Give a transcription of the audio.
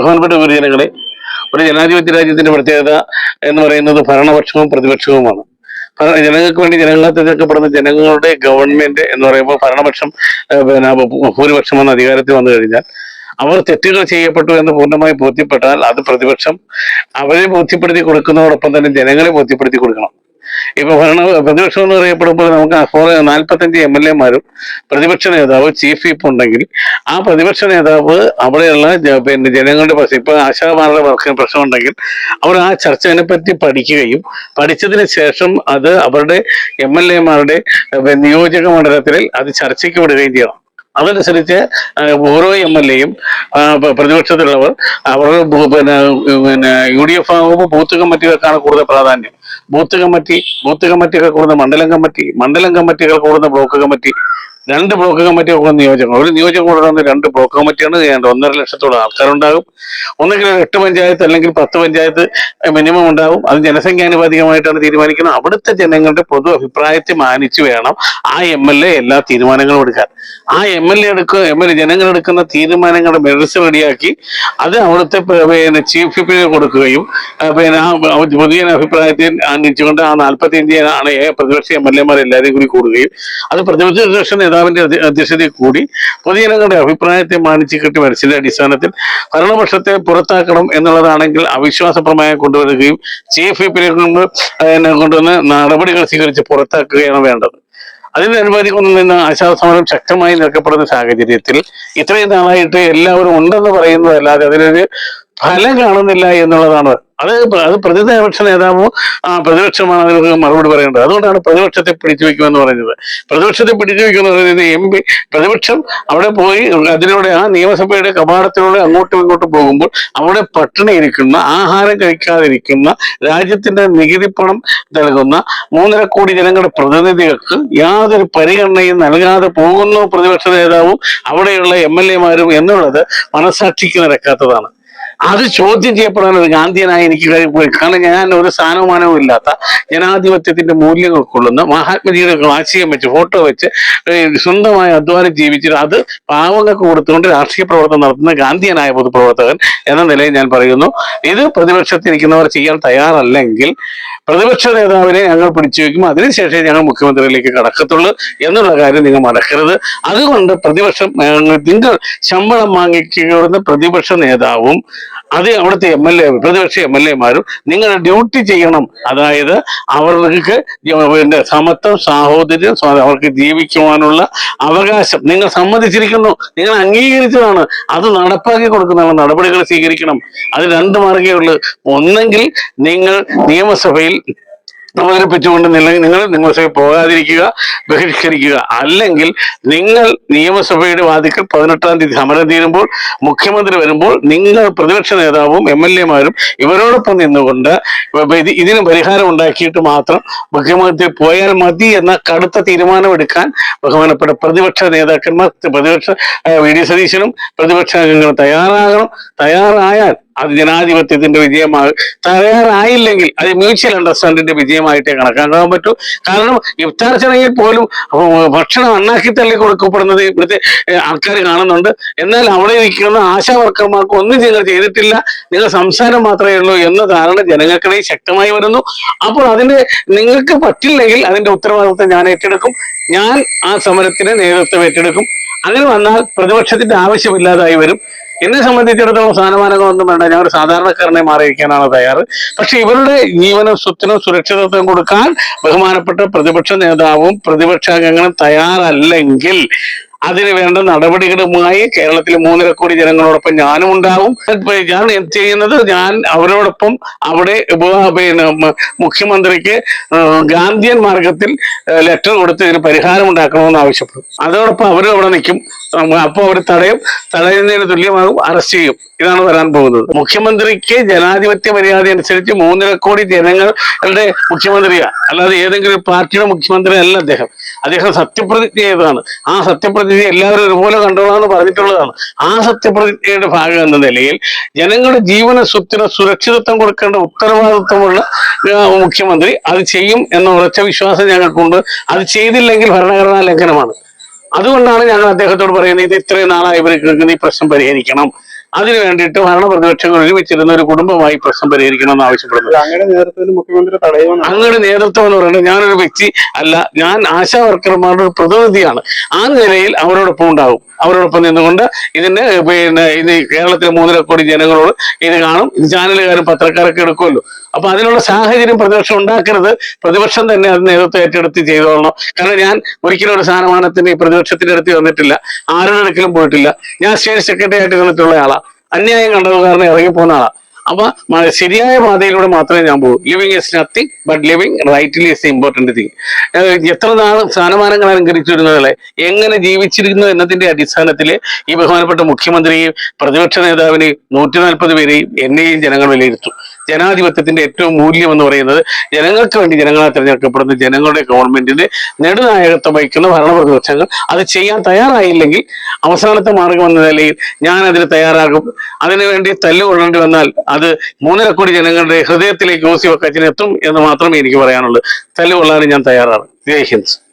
ബഹുമാനപ്പെട്ട ഗുരുജനങ്ങളെ ഒരു ജനാധിപത്യ രാജ്യത്തിന്റെ പ്രത്യേകത എന്ന് പറയുന്നത് ഭരണപക്ഷവും പ്രതിപക്ഷവുമാണ്. ജനങ്ങൾക്ക് വേണ്ടി ജനങ്ങളെ തിരഞ്ഞെടുക്കപ്പെടുന്ന ജനങ്ങളുടെ ഗവൺമെന്റ് എന്ന് പറയുമ്പോൾ ഭരണപക്ഷം പിന്നെ ഭൂരിപക്ഷം വന്ന അധികാരത്തിൽ വന്നു കഴിഞ്ഞാൽ അവർ തെറ്റുകൾ ചെയ്യപ്പെട്ടു എന്ന് പൂർണമായി ബോധ്യപ്പെട്ടാൽ അത് പ്രതിപക്ഷം അവരെ ബോധ്യപ്പെടുത്തി കൊടുക്കുന്നതോടൊപ്പം തന്നെ ജനങ്ങളെ ബോധ്യപ്പെടുത്തി കൊടുക്കണം. ഇപ്പൊ ഭരണ പ്രതിപക്ഷം എന്ന് പറയപ്പെടുമ്പോൾ നമുക്ക് നാൽപ്പത്തഞ്ച് എം എൽ എമാരും പ്രതിപക്ഷ നേതാവ് ചീഫ് വിപ്പ് ഉണ്ടെങ്കിൽ ആ പ്രതിപക്ഷ നേതാവ് അവിടെയുള്ള പിന്നെ ജനങ്ങളുടെ പ്രശ്നം ഇപ്പൊ ആശാമാരുടെ പ്രശ്നം ഉണ്ടെങ്കിൽ അവർ ആ ചർച്ചയെ പറ്റി പഠിക്കുകയും പഠിച്ചതിന് ശേഷം അത് അവരുടെ എം എൽ എമാരുടെ നിയോജക മണ്ഡലത്തിൽ അത് ചർച്ചയ്ക്ക് വിടുകയും ചെയ്യണം. അതനുസരിച്ച് ഓരോ എം എൽ എയും പ്രതിപക്ഷത്തിലുള്ളവർ അവർ പിന്നെ പിന്നെ യു ഡി എഫ് ആകുമ്പോൾ ബൂത്ത് കമ്മിറ്റികൾക്കാണ് കൂടുതൽ പ്രാധാന്യം. ബൂത്ത് കമ്മിറ്റി ബൂത്ത് കമ്മിറ്റികൾ കൂടുന്ന മണ്ഡലം കമ്മിറ്റി മണ്ഡലം കമ്മിറ്റികൾ കൂടുന്ന ബ്ലോക്ക് കമ്മിറ്റി രണ്ട് ബ്ലോക്ക് കമ്മിറ്റി ഒക്കെ നിയോജകം ഒരു നിയോജകം കൂടുന്ന രണ്ട് ബ്ലോക്ക് കമ്മിറ്റിയാണ് ചെയ്യേണ്ടത്. ഒന്നര ലക്ഷത്തോളം ആൾക്കാരുണ്ടാകും. ഒന്നെങ്കിൽ എട്ട് പഞ്ചായത്ത് അല്ലെങ്കിൽ പത്ത് പഞ്ചായത്ത് മിനിമം ഉണ്ടാകും. അത് ജനസംഖ്യാനുപാതികമായിട്ടാണ് തീരുമാനിക്കുന്നത്. അവിടുത്തെ ജനങ്ങളുടെ പൊതു അഭിപ്രായത്തെ മാനിച്ചു വേണം ആ എം എൽ എ എല്ലാ തീരുമാനങ്ങളും എടുക്കാൻ. ആ എം എൽ എ എടുക്കുക എം എൽ എ ജനങ്ങൾ എടുക്കുന്ന തീരുമാനങ്ങളുടെ മെറിറ്റ്സ് റെഡിയാക്കി അത് അവിടുത്തെ പിന്നെ ചീഫ് വിപ്പിന് കൊടുക്കുകയും പിന്നെ ആ പൊതുജന അഭിപ്രായത്തെ അന്വേഷിച്ചുകൊണ്ട് ആ നാൽപ്പത്തി അഞ്ച് പ്രതിപക്ഷ എം എൽ എമാർ എല്ലാവരും കൂടി കൂടുകയും അത് പ്രതിപക്ഷ നേതാവിന്റെ അധ്യ- അധ്യക്ഷതയിൽ കൂടി പൊതുജനങ്ങളുടെ അഭിപ്രായത്തെ മാനിച്ച് കിട്ടി മനസ്സിന്റെ അടിസ്ഥാനത്തിൽ ഭരണപക്ഷത്തെ പുറത്താക്കണം എന്നുള്ളതാണെങ്കിൽ അവിശ്വാസ പ്രമേയം കൊണ്ടുവരികയും ചീഫ് വിപ്പിനെ കൊണ്ട് കൊണ്ടുവന്ന് നടപടികൾ സ്വീകരിച്ച് പുറത്താക്കുകയാണ് വേണ്ടത്. അതിന് അനുമതിക്കൊന്നും നിന്ന് ആശാസമരം ശക്തമായി നിൽക്കപ്പെടുന്ന സാഹചര്യത്തിൽ ഇത്രയും നാളായിട്ട് എല്ലാവരും ഉണ്ടെന്ന് പറയുന്നതല്ലാതെ അതിനൊരു ഫലം കാണുന്നില്ല എന്നുള്ളതാണ് അത് അത് പ്രതിപക്ഷ നേതാവോ? ആ പ്രതിപക്ഷമാണ് അതിനൊക്കെ മറുപടി പറയേണ്ടത്. അതുകൊണ്ടാണ് പ്രതിപക്ഷത്തെ പിടിച്ചു വെക്കുമെന്ന് പറയുന്നത്. പ്രതിപക്ഷത്തെ പിടിച്ചു വെക്കുമെന്ന് പറയുന്നത് എം പി പ്രതിപക്ഷം അവിടെ പോയി അതിലൂടെ ആ നിയമസഭയുടെ കവാടത്തിലൂടെ അങ്ങോട്ടും ഇങ്ങോട്ടും പോകുമ്പോൾ അവിടെ പട്ടിണി ഇരിക്കുന്ന ആഹാരം കഴിക്കാതിരിക്കുന്ന രാജ്യത്തിന്റെ നികുതി പണം നൽകുന്ന മൂന്നര കോടി ജനങ്ങളുടെ പ്രതിനിധികൾക്ക് യാതൊരു പരിഗണനയും നൽകാതെ പോകുന്നു പ്രതിപക്ഷ നേതാവും അവിടെയുള്ള എം എൽ എമാരും എന്നുള്ളത് മനസാക്ഷിക്ക് നിരക്കാത്തതാണ്. അത് ചോദ്യം ചെയ്യപ്പെടാനൊരു ഗാന്ധിയനായി എനിക്ക് കാരണം ഞാൻ ഒരു സ്ഥാനമാനവും ഇല്ലാത്ത ജനാധിപത്യത്തിന്റെ മൂല്യങ്ങൾ കൊള്ളുന്ന മഹാത്മജിയുടെ ആശയം വെച്ച് ഫോട്ടോ വെച്ച് സ്വന്തമായി അധ്വാനം ജീവിച്ചിട്ട് അത് പാവങ്ങൾക്ക് കൊടുത്തുകൊണ്ട് രാഷ്ട്രീയ പ്രവർത്തനം നടത്തുന്ന ഗാന്ധിയനായ പൊതുപ്രവർത്തകൻ എന്ന നിലയിൽ ഞാൻ പറയുന്നു. ഇത് പ്രതിപക്ഷത്തിരിക്കുന്നവർ ചെയ്യാൻ തയ്യാറല്ലെങ്കിൽ പ്രതിപക്ഷ നേതാവിനെ ഞങ്ങൾ പിടിച്ചു വെക്കും അതിനുശേഷം ഞങ്ങൾ മുഖ്യമന്ത്രിയിലേക്ക് കടക്കത്തുള്ളൂ എന്നുള്ള കാര്യം നിങ്ങൾ മറക്കരുത്. അതുകൊണ്ട് പ്രതിപക്ഷം നിങ്ങൾ ശമ്പളം വാങ്ങിക്കുന്ന പ്രതിപക്ഷ നേതാവും അത് അവിടുത്തെ എം എൽ എ പ്രതിപക്ഷ എം എൽ എമാരും നിങ്ങളുടെ ഡ്യൂട്ടി ചെയ്യണം. അതായത് അവർക്ക് പിന്നെ സമത്വം സാഹോദര്യം അവർക്ക് ജീവിക്കുവാനുള്ള അവകാശം. നിങ്ങൾ സമ്മതിച്ചിരിക്കുന്നു. നിങ്ങൾ അംഗീകരിച്ചതാണ്. അത് നടപ്പാക്കി കൊടുക്കുന്ന നടപടികൾ സ്വീകരിക്കണം. അത് രണ്ട് മാർഗേ ഉള്ളൂ. ഒന്നെങ്കിൽ നിങ്ങൾ നിയമസഭയിൽ അവതരിപ്പിച്ചുകൊണ്ട് നില- നിങ്ങൾ നിയമസഭയിൽ പോകാതിരിക്കുക ബഹിഷ്കരിക്കുക. അല്ലെങ്കിൽ നിങ്ങൾ നിയമസഭയുടെ വാതിക്കൽ പതിനെട്ടാം തീയതി സമരം തീരുമ്പോൾ മുഖ്യമന്ത്രി വരുമ്പോൾ നിങ്ങൾ പ്രതിപക്ഷ നേതാവും എം എൽ എമാരും ഇവരോടൊപ്പം നിന്നുകൊണ്ട് ഇതിന് പരിഹാരം ഉണ്ടാക്കിയിട്ട് മാത്രം മുഖ്യമന്ത്രി പോയാൽ മതി എന്ന കടുത്ത തീരുമാനമെടുക്കാൻ ബഹുമാനപ്പെട്ട പ്രതിപക്ഷ നേതാക്കന്മാർ പ്രതിപക്ഷ വി. ഡി. സതീശനും പ്രതിപക്ഷ അംഗങ്ങളും തയ്യാറാകണം. തയ്യാറായാൽ അത് ജനാധിപത്യത്തിന്റെ വിജയമാകും തയ്യാറായില്ലെങ്കിൽ അത് മ്യൂച്വൽ അണ്ടർസ്റ്റാൻഡിന്റെ വിജയമായിട്ടേ കണക്കാക്കാൻ പറ്റൂ. കാരണം ഇഫ്താർ ചടങ്ങിൽ പോലും ഭക്ഷണം അണ്ണാക്കി തള്ളി കൊടുക്കപ്പെടുന്നത് ഇവിടുത്തെ ആൾക്കാർ കാണുന്നുണ്ട്. എന്നാൽ അവിടെ ഇരിക്കുന്ന ആശാ വർക്കർമാർക്ക് ഒന്നും നിങ്ങൾ ചെയ്തിട്ടില്ല. നിങ്ങൾ സംസാരം മാത്രമേ ഉള്ളൂ എന്ന ധാരണ ജനങ്ങൾക്കിടയിൽ ശക്തമായി വരുന്നു. അപ്പോൾ അതിന്റെ നിങ്ങൾക്ക് പറ്റില്ലെങ്കിൽ അതിന്റെ ഉത്തരവാദിത്വം ഞാൻ ഏറ്റെടുക്കും. ഞാൻ ആ സമരത്തിന് നേതൃത്വം ഏറ്റെടുക്കും. അങ്ങനെ വന്നാൽ പ്രതിപക്ഷത്തിന്റെ ആവശ്യമില്ലാതായി വരും. എന്നെ സംബന്ധിച്ചിടത്തോളം സ്ഥാനമാനങ്ങളൊന്നും വേണ്ട. ഞാൻ ഒരു സാധാരണക്കാരനെ മാറിയിരിക്കാനാണ് തയ്യാറ്. പക്ഷെ ഇവരുടെ ജീവനും സ്വത്തിനും സുരക്ഷിതത്വം കൊടുക്കാൻ ബഹുമാനപ്പെട്ട പ്രതിപക്ഷ നേതാവും പ്രതിപക്ഷ അംഗങ്ങളും തയ്യാറല്ലെങ്കിൽ അതിന് വേണ്ട നടപടികളുമായി കേരളത്തിൽ മൂന്നര കോടി ജനങ്ങളോടൊപ്പം ഞാനും ഉണ്ടാവും. ഞാൻ ചെയ്യുന്നത്? ഞാൻ അവരോടൊപ്പം അവിടെ പിന്നെ മുഖ്യമന്ത്രിക്ക് ഗാന്ധിയൻ മാർഗത്തിൽ ലെറ്റർ കൊടുത്ത് ഇതിന് പരിഹാരം ഉണ്ടാക്കണമെന്ന് ആവശ്യപ്പെടും. അതോടൊപ്പം അവരും അവിടെ നിൽക്കും. അപ്പോൾ അവർ തടയും. തടയുന്നതിന് തുല്യമാകും. അറസ്റ്റ് ചെയ്യും. ഇതാണ് വരാൻ പോകുന്നത്. മുഖ്യമന്ത്രിക്ക് ജനാധിപത്യ മര്യാദ അനുസരിച്ച് മൂന്നര കോടി ജനങ്ങളുടെ മുഖ്യമന്ത്രിയാണ് അല്ലാതെ ഏതെങ്കിലും പാർട്ടിയുടെ മുഖ്യമന്ത്രി അല്ല അദ്ദേഹം. അദ്ദേഹം സത്യപ്രതിജ്ഞ ചെയ്തതാണ്. ആ സത്യപ്രതിജ്ഞ എല്ലാവരും ഒരുപോലെ കണ്ടോളാന്ന് പറഞ്ഞിട്ടുള്ളതാണ്. ആ സത്യപ്രതിജ്ഞയുടെ ഭാഗം എന്ന നിലയിൽ ജനങ്ങളുടെ ജീവന സ്വത്തിന് സുരക്ഷിതത്വം കൊടുക്കേണ്ട ഉത്തരവാദിത്വമുള്ള മുഖ്യമന്ത്രി അത് ചെയ്യും എന്ന ഉറച്ച വിശ്വാസം ഞങ്ങൾക്കുണ്ട്. അത് ചെയ്തില്ലെങ്കിൽ ഭരണഘടനാ ലംഘനമാണ്. അതുകൊണ്ടാണ് ഞങ്ങൾ അദ്ദേഹത്തോട് പറയുന്നത് ഇത് ഇത്രയും നാളായി ഇവർ ഈ പ്രശ്നം പരിഹരിക്കണം. അതിനു വേണ്ടിയിട്ട് ഭരണ പ്രതിപക്ഷങ്ങൾ ഒരുമിച്ചിരുന്ന ഒരു കുടുംബമായി പ്രശ്നം പരിഹരിക്കണമെന്ന് ആവശ്യപ്പെടുന്നു. അങ്ങനെ നേതൃത്വത്തിൽ മുഖ്യമന്ത്രി അങ്ങനെ നേതൃത്വം എന്ന് പറയുന്നത് ഞാനൊരു വ്യക്തി അല്ല ഞാൻ ആശാ വർക്കർമാരുടെ ഒരു പ്രതിനിധിയാണ്. ആ നിലയിൽ അവരോടൊപ്പം ഉണ്ടാകും. അവരോടൊപ്പം നിന്നുകൊണ്ട് ഇതിന്റെ പിന്നെ ഇത് കേരളത്തിലെ മൂന്നര കോടി ജനങ്ങളോട് ഇത് കാണും. ഇത് ചാനലുകാരും പത്രക്കാരൊക്കെ എടുക്കുമല്ലോ. അപ്പൊ അതിനുള്ള സാഹചര്യം പ്രതിപക്ഷം ഉണ്ടാക്കരുത്. പ്രതിപക്ഷം തന്നെ അത് നേതൃത്വം ഏറ്റെടുത്ത് ചെയ്തോളണം. കാരണം ഞാൻ ഒരിക്കലും ഒരു സ്ഥാനമാനത്തിന് ഈ പ്രതിപക്ഷത്തിന്റെ അടുത്ത് വന്നിട്ടില്ല. ആരുടെ അടുക്കലും പോയിട്ടില്ല. ഞാൻ സ്റ്റേറ്റ് സെക്രട്ടറി ആയിട്ട് നിന്നിട്ടുള്ള ആളാ. അന്യായം കണ്ടത് കാരണം ഇറങ്ങി പോകുന്ന ആളാ. അപ്പൊ ശരിയായ പാതയിലൂടെ മാത്രമേ ഞാൻ പോകൂ. Living is nothing but living rightly is important thing എത്ര നാൾ സ്ഥാനമാനങ്ങൾ അലങ്കരിച്ചിരുന്നതല്ലേ? എങ്ങനെ ജീവിച്ചിരിക്കുന്നു എന്നതിന്റെ അടിസ്ഥാനത്തിൽ ഈ ബഹുമാനപ്പെട്ട മുഖ്യമന്ത്രിയെയും പ്രതിപക്ഷ നേതാവിനെയും നൂറ്റി നാൽപ്പത് പേരെയും എന്നെയും ജനങ്ങൾ വിലയിരുത്തും. ജനാധിപത്യത്തിന്റെ ഏറ്റവും മൂല്യം എന്ന് പറയുന്നത് ജനങ്ങൾക്ക് വേണ്ടി ജനങ്ങളെ തിരഞ്ഞെടുക്കപ്പെടുന്ന ജനങ്ങളുടെ ഗവൺമെന്റിന്റെ നെടുനായകത്വം വഹിക്കുന്ന ഭരണപ്രതിപക്ഷങ്ങൾ അത് ചെയ്യാൻ തയ്യാറായില്ലെങ്കിൽ അവസാനത്തെ മാർഗം എന്ന നിലയിൽ ഞാൻ അതിന് തയ്യാറാകും. അതിനുവേണ്ടി തല്ലുകൊള്ളേണ്ടി വന്നാൽ അത് മൂന്നര കോടി ജനങ്ങളുടെ ഹൃദയത്തിലേക്ക് ഓസി വക്കച്ചിനെത്തും എന്ന് മാത്രമേ എനിക്ക് പറയാനുള്ളൂ. തല്ലുകൊള്ളാനും ഞാൻ തയ്യാറാണ്. ജയ് ഹിന്ദ്.